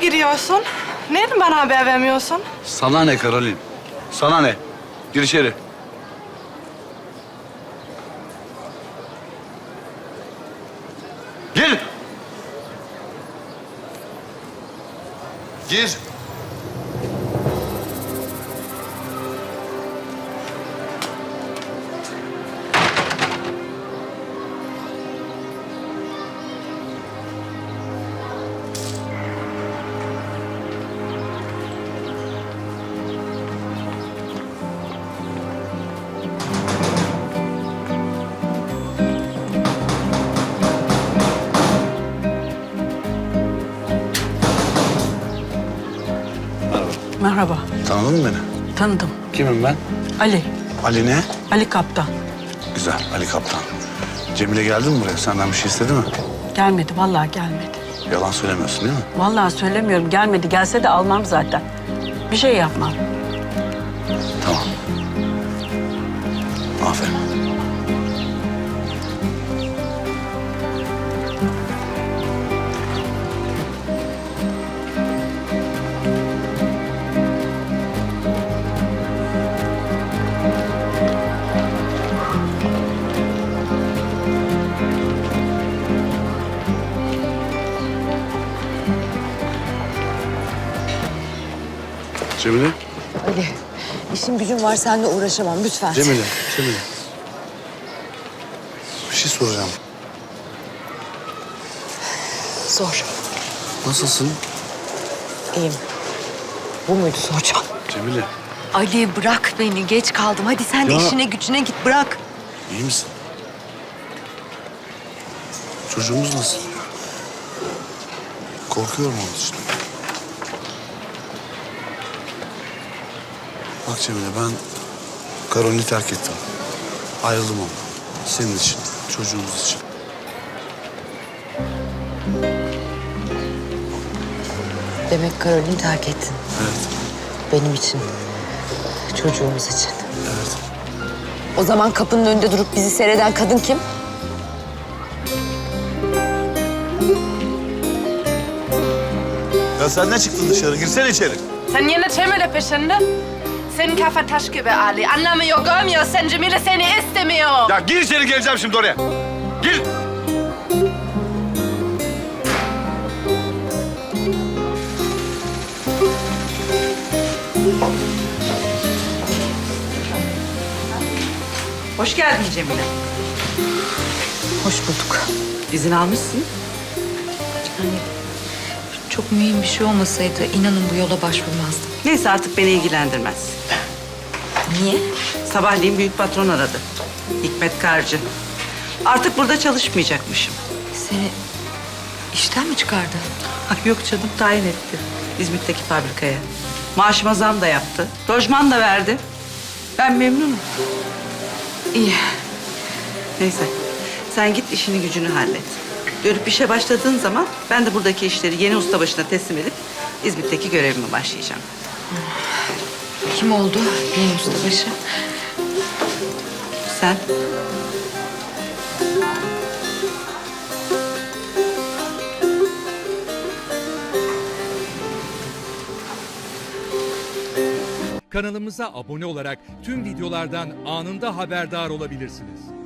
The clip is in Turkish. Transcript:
gidiyorsun? Neden bana haber vermiyorsun? Sana ne Karolin? Sana ne? Gir içeri. Gir. Gir. Merhaba. Tanıdın mı beni? Tanıdım. Kimim ben? Ali. Ali ne? Ali Kaptan. Güzel, Ali Kaptan. Cemile geldi mi buraya? Senden bir şey istedi mi? Gelmedi. Vallahi gelmedi. Yalan söylemiyorsun değil mi? Vallahi söylemiyorum. Gelmedi. Gelse de almam zaten. Bir şey yapmam. Tamam. Aferin. Cemile. Ali, işim gücüm var seninle uğraşamam lütfen. Cemile, Cemile. Bir şey soracağım. Sor. Nasılsın? İyiyim. Bu muydu soracağım? Cemile, Ali bırak beni geç kaldım. Hadi sen de Ya. işine gücüne git bırak. iyi misin? Çocuğumuz nasıl? Korkuyorum onun için. Bak Cemile, ben Karolin'i terk ettim. Ayrıldım ondan. Senin için, çocuğumuz için. Demek Karol'ünü terk ettin. Evet, Benim için. Çocuğumuz için. evet. O zaman kapının önünde durup bizi seyreden kadın kim? Ya sen ne çıktın dışarı? Girsene içeri. Sen yine Cemile peşinde. Senin kafa taş gibi Ali. Anlamıyor, görmüyor. Sen Cemile seni istemiyor. Ya gir içeri geleceğim şimdi oraya. Gir. Hoş geldin Cemile. Hoş bulduk. İzin almışsın. Çok mühim bir şey olmasaydı inanın bu yola başvurmazdım. Neyse artık beni ilgilendirmez. Niye? Sabahleyin büyük patron aradı. Hikmet Karcı. Artık burada çalışmayacakmışım. Seni işten mi çıkardı? Ay yok canım tayin etti. İzmit'teki fabrikaya. Maaşıma zam da yaptı. Lojman da verdi. Ben memnunum. İyi. Neyse sen git işini gücünü hallet. Dönüp işe başladığın zaman ben de buradaki işleri yeni ustabaşına teslim edip İzmit'teki görevime başlayacağım. Kim oldu yeni ustabaşı? Sen Kanalımıza abone olarak tüm videolardan anında haberdar olabilirsiniz.